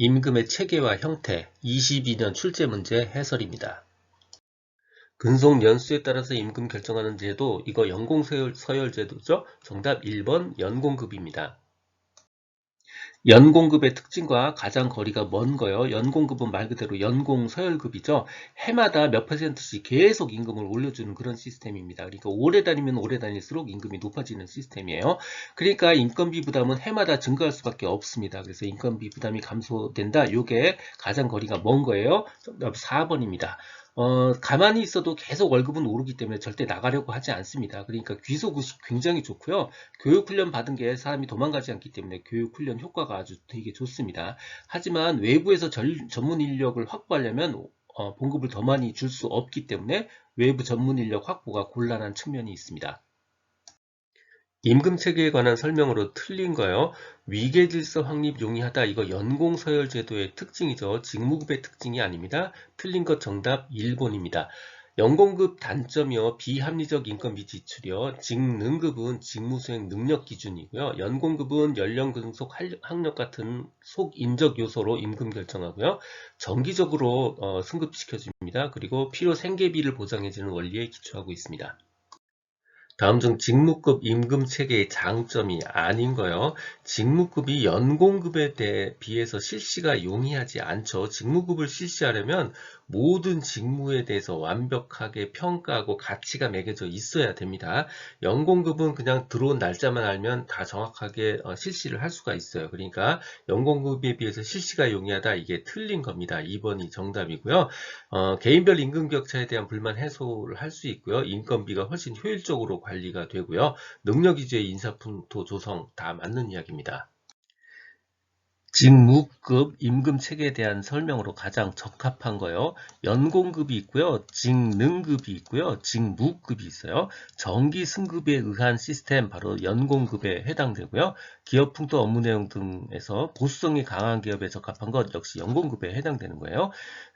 임금의 체계와 형태 22년 출제 문제 해설입니다. 근속 연수에 따라서 임금 결정하는 제도 이거 연공서열 제도죠. 정답 1번 연공급입니다. 연공급의 특징과 가장 거리가 먼 거요. 연공급은 말 그대로 연공 서열급이죠. 해마다 몇 퍼센트씩 계속 임금을 올려주는 그런 시스템입니다. 그러니까 오래 다니면 오래 다닐수록 임금이 높아지는 시스템이에요. 그러니까 인건비 부담은 해마다 증가할 수밖에 없습니다. 그래서 인건비 부담이 감소된다. 이게 가장 거리가 먼 거예요. 4번입니다. 어, 가만히 있어도 계속 월급은 오르기 때문에 절대 나가려고 하지 않습니다. 그러니까 귀속이 굉장히 좋고요. 교육훈련 받은 게 사람이 도망가지 않기 때문에 교육훈련 효과가 아주 되게 좋습니다. 하지만 외부에서 절, 전문 인력을 확보하려면 어, 봉급을 더 많이 줄 수 없기 때문에 외부 전문 인력 확보가 곤란한 측면이 있습니다. 임금체계에 관한 설명으로 틀린 거요. 위계질서 확립 용이하다. 이거 연공서열제도의 특징이죠. 직무급의 특징이 아닙니다. 틀린 것 정답 1번입니다. 연공급 단점이요. 비합리적 인건비 지출이요. 직능급은 직무수행 능력 기준이고요. 연공급은 연령 근속 학력 같은 속인적 요소로 임금 결정하고요. 정기적으로 어, 승급시켜줍니다. 그리고 필요 생계비를 보장해주는 원리에 기초하고 있습니다. 다음 중 직무급 임금 체계의 장점이 아닌 거요. 직무급이 연공급에 대해 비해서 실시가 용이하지 않죠. 직무급을 실시하려면 모든 직무에 대해서 완벽하게 평가하고 가치가 매겨져 있어야 됩니다. 연공급은 그냥 들어온 날짜만 알면 다 정확하게 어, 실시를 할 수가 있어요. 그러니까 연공급에 비해서 실시가 용이하다 이게 틀린 겁니다. 2번이 정답이고요. 어, 개인별 임금 격차에 대한 불만 해소를 할 수 있고요. 인건비가 훨씬 효율적으로 관리가 되고요. 능력 위주의 인사품토 조성 다 맞는 이야기입니다. 직무급 임금 체계에 대한 설명으로 가장 적합한 거요. 연공급이 있고요. 직능급이 있고요. 직무급이 있어요. 정기 승급에 의한 시스템 바로 연공급에 해당되고요. 기업 풍토 업무 내용 등에서 보수성이 강한 기업에 적합한 것 역시 연공급에 해당되는 거예요.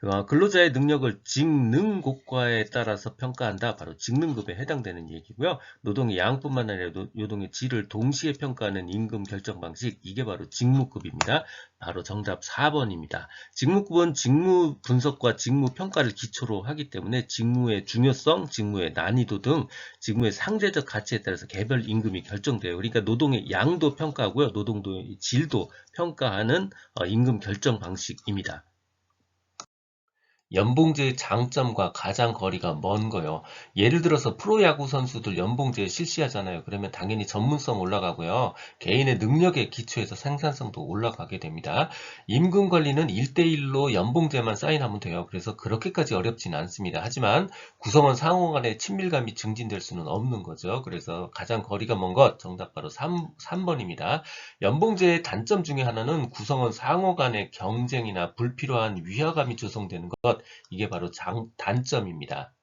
어, 근로자의 능력을 직능고과에 따라서 평가한다. 바로 직능급에 해당되는 얘기고요. 노동의 양뿐만 아니라 노동의 질을 동시에 평가하는 임금 결정 방식 이게 바로 직무급입니다. 바로 정답 4번입니다. 직무급은 직무 분석과 직무 평가를 기초로 하기 때문에 직무의 중요성, 직무의 난이도 등 직무의 상대적 가치에 따라서 개별 임금이 결정돼요. 그러니까 노동의 양도 평가하고요. 노동도의 질도 평가하는 어, 임금 결정 방식입니다. 연봉제의 장점과 가장 거리가 먼 거요. 예를 들어서 프로야구 선수들 연봉제 실시하잖아요. 그러면 당연히 전문성 올라가고요. 개인의 능력에 기초해서 생산성도 올라가게 됩니다. 임금 관리는 1대1로 연봉제만 사인하면 돼요. 그래서 그렇게까지 어렵진 않습니다. 하지만 구성원 상호 간의 친밀감이 증진될 수는 없는 거죠. 그래서 가장 거리가 먼 것 정답 바로 3, 3번입니다. 연봉제의 단점 중에 하나는 구성원 상호 간의 경쟁이나 불필요한 위화감이 조성되는 것 이게 바로 장, 단점입니다.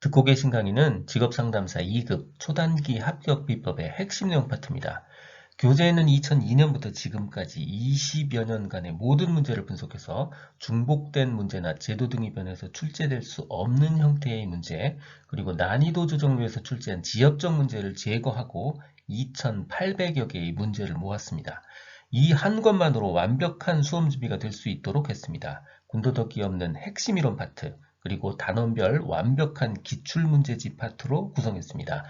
듣고 계신 강의는 직업상담사 2급 초단기 합격 비법의 핵심 내용 파트입니다. 교재에는 2002년부터 지금까지 20여 년간의 모든 문제를 분석해서 중복된 문제나 제도 등이 변해서 출제될 수 없는 형태의 문제, 그리고 난이도 조정을 위해서 출제한 지역적 문제를 제거하고 2,800여 개의 문제를 모았습니다. 이한 것만으로 완벽한 수험 준비가 될 수 있도록 했습니다. 군더더기 없는 핵심 이론 파트, 그리고 단원별 완벽한 기출문제집 파트로 구성했습니다.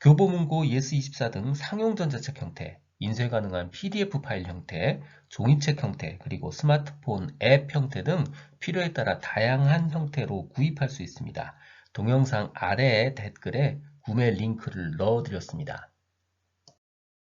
교보문고 예스24 등 상용 전자책 형태, 인쇄 가능한 PDF 파일 형태, 종이책 형태, 그리고 스마트폰 앱 형태 등 필요에 따라 다양한 형태로 구입할 수 있습니다. 동영상 아래의 댓글에 구매 링크를 넣어드렸습니다.